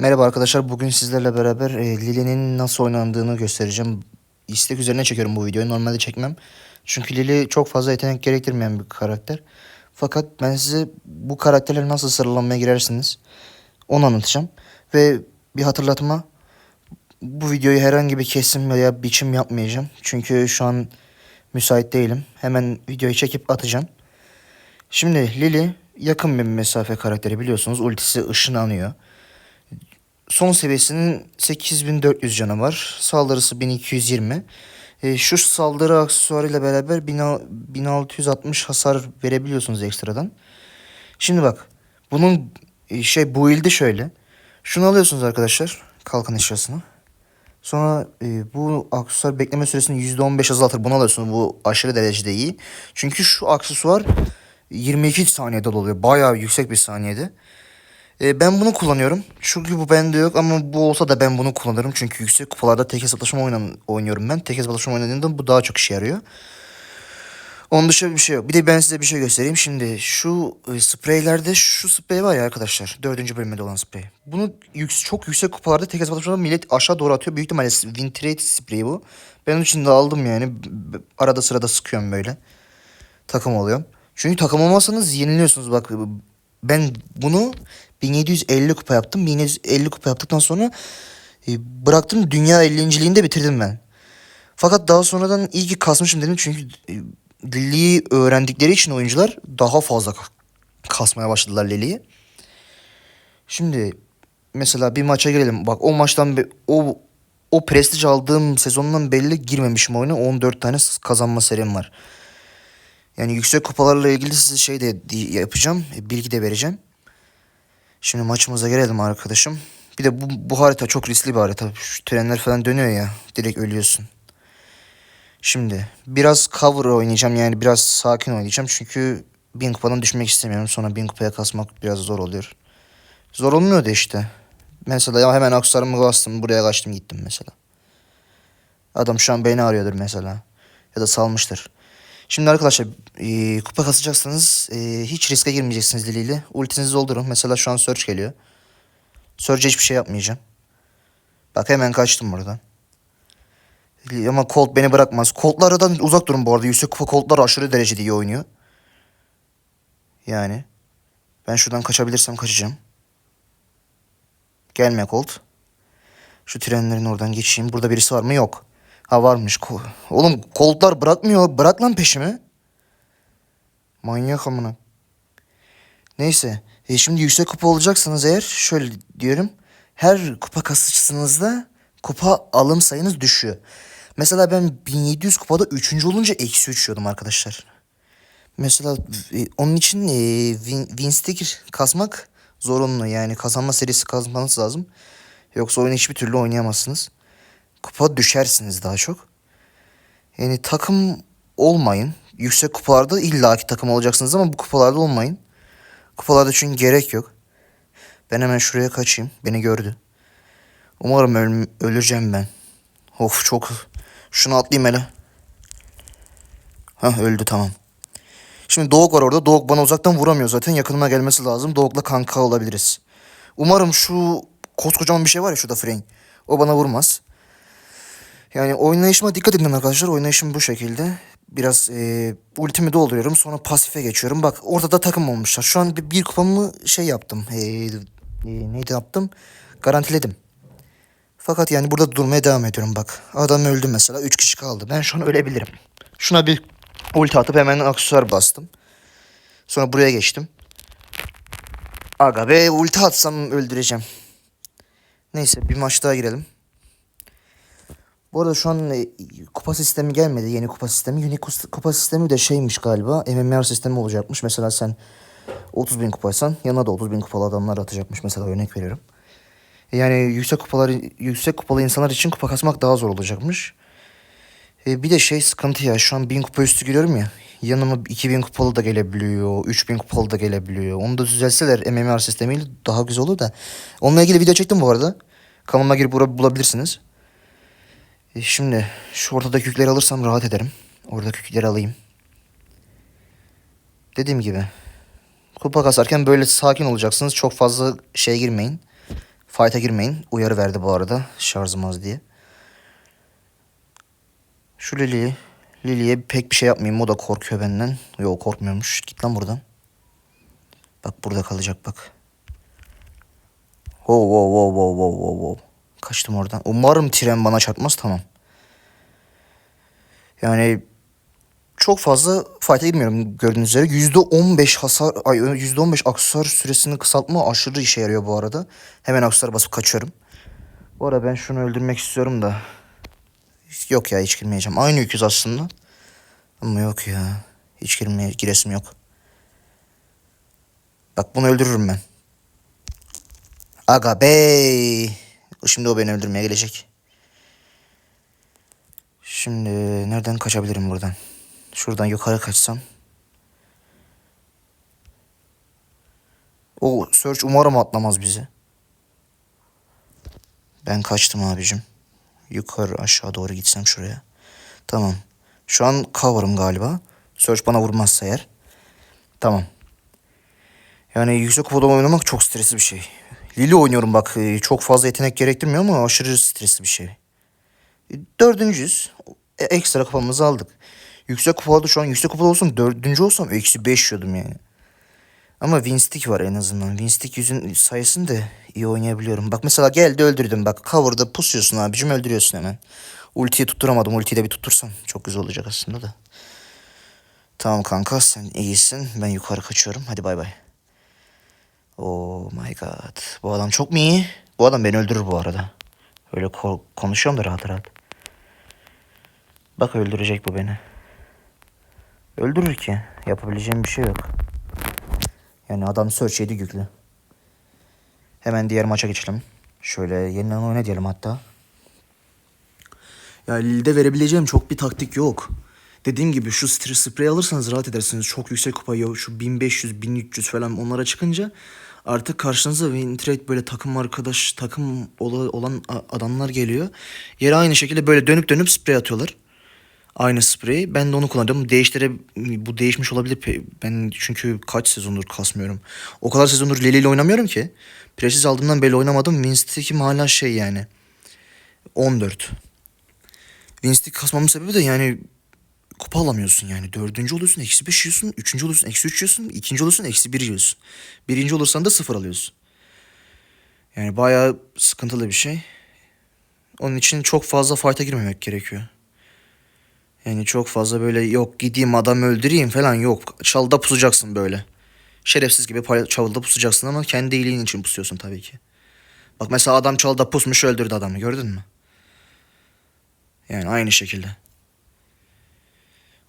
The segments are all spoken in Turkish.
Merhaba arkadaşlar. Bugün sizlerle beraber e, Lili'nin nasıl oynandığını göstereceğim. İstek üzerine çekiyorum bu videoyu. Normalde çekmem. Çünkü Lili çok fazla yetenek gerektirmeyen bir karakter. Fakat ben size bu karakterleri nasıl sıralamaya girersiniz onu anlatacağım. Ve bir hatırlatma. Bu videoyu herhangi bir kesim veya biçim yapmayacağım. Çünkü şu an müsait değilim. Hemen videoyu çekip atacağım. Şimdi Lili yakın bir mesafe karakteri biliyorsunuz. Ultisi ışınlanıyor. Son seviyesinin 8400 canı var. Saldırısı 1220. E, şu saldırı aksesuarıyla beraber 1000 1660 hasar verebiliyorsunuz ekstradan. Şimdi bak. Bunun e, şey build'i şöyle. Şunu alıyorsunuz arkadaşlar. Kalkan eşyasını. Sonra e, bu aksesuar bekleme süresini %15 azaltır. Bunu alıyorsunuz. Bu aşırı derecede iyi. Çünkü şu aksesuar 22 saniyede doluyor. Bayağı yüksek bir saniyede. E, ben bunu kullanıyorum. Çünkü bu bende yok ama bu olsa da ben bunu kullanırım. Çünkü yüksek kupalarda tek hesaplaşma oynan oynuyorum ben. Tek hesaplaşma oynadığımda bu daha çok işe yarıyor. Onun dışında bir şey yok. Bir de ben size bir şey göstereyim. Şimdi şu e, spreylerde şu sprey var ya arkadaşlar. Dördüncü bölümde olan sprey. Bunu yük, çok yüksek kupalarda tek hesaplaşmada millet aşağı doğru atıyor. Büyük ihtimalle Wintrate spreyi bu. Ben onun için de aldım yani. Arada sırada sıkıyorum böyle. Takım oluyorum. Çünkü takım olmazsanız yeniliyorsunuz. Bak ben bunu 1750 kupa yaptım. 1750 kupa yaptıktan sonra e, bıraktım. Dünya 50.liğinde bitirdim ben. Fakat daha sonradan iyi ki kasmışım dedim. Çünkü e, Lili'yi öğrendikleri için oyuncular daha fazla ka- kasmaya başladılar Lili'yi. Şimdi mesela bir maça girelim. Bak o maçtan o o prestij aldığım sezondan belli girmemişim oyuna. 14 tane kazanma serim var. Yani yüksek kupalarla ilgili size şey de yapacağım. e, Bilgi de vereceğim. Şimdi maçımıza gelelim arkadaşım. Bir de bu, bu harita çok riskli bir harita. Şu trenler falan dönüyor ya. Direkt ölüyorsun. Şimdi biraz cover oynayacağım. Yani biraz sakin oynayacağım. Çünkü bin kupadan düşmek istemiyorum. Sonra bin kupaya kasmak biraz zor oluyor. Zor olmuyor da işte. Mesela ya hemen aksarımı bastım. Buraya kaçtım gittim mesela. Adam şu an beni arıyordur mesela. Ya da salmıştır. Şimdi arkadaşlar e, kupa kasacaksanız e, hiç riske girmeyeceksiniz diliyle. Ultinizi doldurun. Mesela şu an search geliyor. Search'e hiçbir şey yapmayacağım. Bak hemen kaçtım buradan. Ama Colt beni bırakmaz. Colt'lardan uzak durun bu arada. Yüksek kupa Colt'lar aşırı derecede iyi oynuyor. Yani. Ben şuradan kaçabilirsem kaçacağım. Gelme Colt. Şu trenlerin oradan geçeyim. Burada birisi var mı? Yok. Ha varmış. Ko- Oğlum Colt'lar bırakmıyor. Bırak lan peşimi. Manyak amına. Neyse. E şimdi yüksek kupa olacaksanız eğer şöyle diyorum. Her kupa kasıcısınızda kupa alım sayınız düşüyor. Mesela ben 1700 kupada 3. olunca eksi 3 yiyordum arkadaşlar. Mesela e, onun için e, win, win sticker kasmak zorunlu. Yani kazanma serisi kazmanız lazım. Yoksa oyunu hiçbir türlü oynayamazsınız. Kupa düşersiniz daha çok. Yani takım olmayın. Yüksek kupalarda illaki takım olacaksınız ama bu kupalarda olmayın. Kupalarda çünkü gerek yok. Ben hemen şuraya kaçayım. Beni gördü. Umarım öl öleceğim ben. Of çok. Şunu atlayayım hele. Hah öldü tamam. Şimdi Doğuk var orada. Doğuk bana uzaktan vuramıyor zaten. Yakınıma gelmesi lazım. Doğuk'la kanka olabiliriz. Umarım şu koskocaman bir şey var ya şurada Frank. O bana vurmaz. Yani oynayışıma dikkat edin arkadaşlar. Oynayışım bu şekilde. Biraz e, ultimi dolduruyorum. Sonra pasife geçiyorum. Bak orada da takım olmuşlar. Şu an bir, bir kupamı şey yaptım. E, e, neydi yaptım? Garantiledim. Fakat yani burada durmaya devam ediyorum bak. Adam öldü mesela. Üç kişi kaldı. Ben şu an ölebilirim. Şuna bir ulti atıp hemen aksesuar bastım. Sonra buraya geçtim. Aga be ulti atsam öldüreceğim. Neyse bir maç daha girelim. Bu arada şu an e, kupa sistemi gelmedi. Yeni kupa sistemi. Yeni kupa sistemi de şeymiş galiba. MMR sistemi olacakmış. Mesela sen 30 bin kupaysan yanına da 30 bin kupalı adamlar atacakmış. Mesela örnek veriyorum. Yani yüksek kupalar yüksek kupalı insanlar için kupa kasmak daha zor olacakmış. E, bir de şey sıkıntı ya şu an 1000 kupa üstü giriyorum ya. Yanıma 2000 kupalı da gelebiliyor. 3000 kupalı da gelebiliyor. Onu da düzelseler MMR sistemiyle daha güzel olur da. Onunla ilgili video çektim bu arada. Kanalıma girip bulabilirsiniz. E, şimdi şu ortadaki yükleri alırsam rahat ederim. Oradaki yükleri alayım. Dediğim gibi. Kupa kasarken böyle sakin olacaksınız. Çok fazla şey girmeyin. Fight'a girmeyin. Uyarı verdi bu arada. Şarjım diye. Şu Lili'yi. Lili'ye pek bir şey yapmayayım. O da korkuyor benden. Yok korkmuyormuş. Git lan buradan. Bak burada kalacak bak. Wow wow wow wow wow wow. Kaçtım oradan. Umarım tren bana çarpmaz tamam. Yani çok fazla fight'a girmiyorum gördüğünüz üzere. %15 hasar, ay %15 aksesuar süresini kısaltma aşırı işe yarıyor bu arada. Hemen aksesuar basıp kaçıyorum. Bu arada ben şunu öldürmek istiyorum da. Yok ya hiç girmeyeceğim. Aynı öküz aslında. Ama yok ya. Hiç girmeye giresim yok. Bak bunu öldürürüm ben. Aga bey. Şimdi o beni öldürmeye gelecek. Şimdi nereden kaçabilirim buradan? Şuradan yukarı kaçsam. O search umarım atlamaz bizi. Ben kaçtım abicim. Yukarı aşağı doğru gitsem şuraya. Tamam. Şu an cover'ım galiba. Search bana vurmazsa eğer. Tamam. Yani yüksek kupada oynamak çok stresli bir şey. Lili oynuyorum bak. e, Çok fazla yetenek gerektirmiyor ama aşırı stresli bir şey. E, Dördüncüyüz. E, Ekstra kupamızı aldık. Yüksek kupada şu an yüksek kupada olsam dördüncü olsam eksi beş yiyordum yani. Ama Winstick var en azından. Winstick yüzün sayesinde iyi oynayabiliyorum. Bak mesela geldi öldürdüm. Bak cover'da pusuyorsun abicim öldürüyorsun hemen. Ultiyi tutturamadım. Ultiyi de bir tuttursam çok güzel olacak aslında da. Tamam kanka sen iyisin. Ben yukarı kaçıyorum. Hadi bay bay. Oh my god. Bu adam çok mu iyi? Bu adam beni öldürür bu arada. Öyle ko- konuşuyorum da rahat rahat. Bak öldürecek bu beni. Öldürür ki. Yapabileceğim bir şey yok. Yani adam search yedi yüklü. Hemen diğer maça geçelim. Şöyle yeniden oyna diyelim hatta. Ya Lille'de verebileceğim çok bir taktik yok. Dediğim gibi şu stres sprey alırsanız rahat edersiniz. Çok yüksek kupayı şu 1500, 1300 falan onlara çıkınca artık karşınıza win trade böyle takım arkadaş, takım ola- olan adamlar geliyor. Yere aynı şekilde böyle dönüp dönüp sprey atıyorlar. Aynı spreyi. Ben de onu kullanıyorum. Değiştire bu değişmiş olabilir. Ben çünkü kaç sezondur kasmıyorum. O kadar sezondur Leli ile oynamıyorum ki. Presiz aldığımdan beri oynamadım. Winstick'im hala şey yani. 14. Winstick kasmamın sebebi de yani kupa alamıyorsun yani. Dördüncü oluyorsun eksi beş yiyorsun. Üçüncü oluyorsun eksi üç yiyorsun. ikinci oluyorsun eksi bir yiyorsun. Birinci olursan da sıfır alıyorsun. Yani bayağı sıkıntılı bir şey. Onun için çok fazla fight'a girmemek gerekiyor. Yani çok fazla böyle yok gideyim adam öldüreyim falan yok. Çalda pusacaksın böyle. Şerefsiz gibi çalda pusacaksın ama kendi iyiliğin için pusuyorsun tabii ki. Bak mesela adam çalda pusmuş öldürdü adamı gördün mü? Yani aynı şekilde.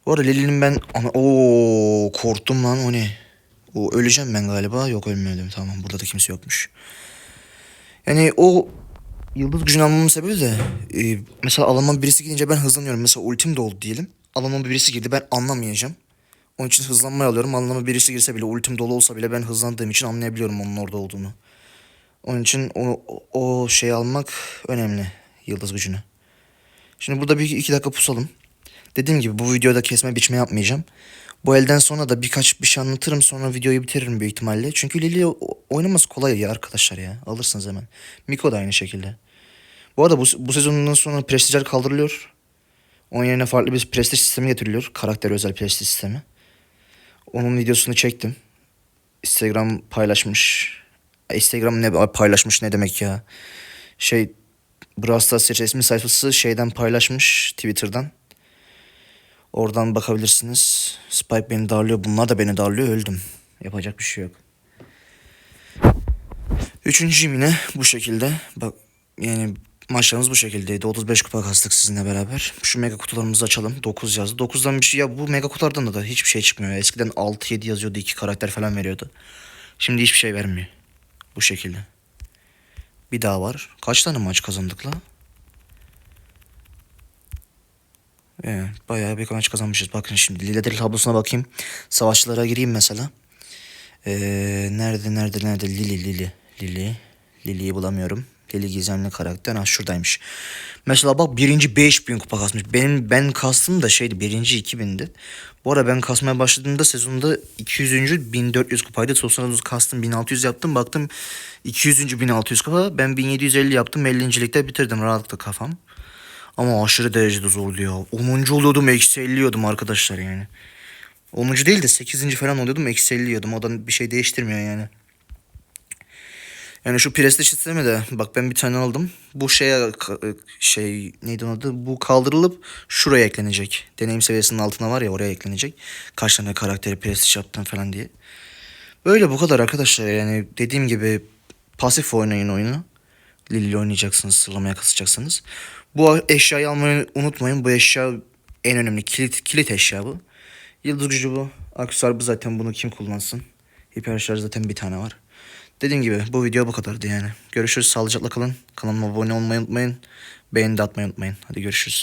Bu arada Lili'nin ben ana o korktum lan o ne? O öleceğim ben galiba. Yok ölmedim tamam burada da kimse yokmuş. Yani o yıldız gücünü almamın sebebi de e, mesela alanıma birisi gidince ben hızlanıyorum. Mesela ultim de oldu diyelim. Alanıma birisi girdi ben anlamayacağım. Onun için hızlanmayı alıyorum. Alanıma birisi girse bile ultim dolu olsa bile ben hızlandığım için anlayabiliyorum onun orada olduğunu. Onun için o, o şeyi almak önemli. Yıldız gücünü. Şimdi burada bir iki dakika pusalım. Dediğim gibi bu videoda kesme biçme yapmayacağım. Bu elden sonra da birkaç bir şey anlatırım sonra videoyu bitiririm büyük ihtimalle. Çünkü Lili oynaması kolay ya arkadaşlar ya. Alırsınız hemen. Miko da aynı şekilde. Bu arada bu, bu sezondan sonra prestijler kaldırılıyor. Onun yerine farklı bir prestij sistemi getiriliyor. Karakter özel prestij sistemi. Onun videosunu çektim. Instagram paylaşmış. Ay, Instagram ne paylaşmış ne demek ya. Şey Brawl Stars resmi sayfası şeyden paylaşmış Twitter'dan. Oradan bakabilirsiniz. Spike beni darlıyor. Bunlar da beni darlıyor. Öldüm. Yapacak bir şey yok. Üçüncüyüm yine bu şekilde. Bak yani maçlarımız bu şekildeydi. 35 kupa kastık sizinle beraber. Şu mega kutularımızı açalım. 9 yazdı. 9'dan bir şey ya bu mega kutulardan da hiçbir şey çıkmıyor. Eskiden 6-7 yazıyordu. 2 karakter falan veriyordu. Şimdi hiçbir şey vermiyor. Bu şekilde. Bir daha var. Kaç tane maç kazandık la? Evet, bayağı bir maç kazanmışız. Bakın şimdi lider tablosuna bakayım. Savaşçılara gireyim mesela. Ee, nerede nerede nerede Lili Lili Lili Lili'yi bulamıyorum. Lili gizemli karakter. Ha şuradaymış. Mesela bak birinci 5000 kupa kasmış. Benim ben kastım da şeydi birinci 2000'di. Bu ara ben kasmaya başladığımda sezonda 200. 1400 kupaydı. Sosyal kastım 1600 yaptım. Baktım 200. 1600 kupa. Ben 1750 yaptım. 50. ligde bitirdim rahatlıkla kafam. Ama aşırı derecede zordu ya. 10. oluyordum eksi 50 yiyordum arkadaşlar yani. 10. değil de 8. falan oluyordum eksi 50 yiyordum. O da bir şey değiştirmiyor yani. Yani şu prestij sistemi de bak ben bir tane aldım. Bu şeye ka- şey neydi onun adı? Bu kaldırılıp şuraya eklenecek. Deneyim seviyesinin altına var ya oraya eklenecek. Kaç tane karakteri prestij yaptım falan diye. Böyle bu kadar arkadaşlar yani dediğim gibi pasif oynayın oyunu. Lili oynayacaksınız, sıralamaya kasacaksınız. Bu eşyayı almayı unutmayın. Bu eşya en önemli kilit kilit eşya bu. Yıldız gücü bu. Aksesuar bu zaten bunu kim kullansın? Hiper şarj zaten bir tane var. Dediğim gibi bu video bu kadardı yani. Görüşürüz sağlıcakla kalın. Kanalıma abone olmayı unutmayın. Beğeni de atmayı unutmayın. Hadi görüşürüz.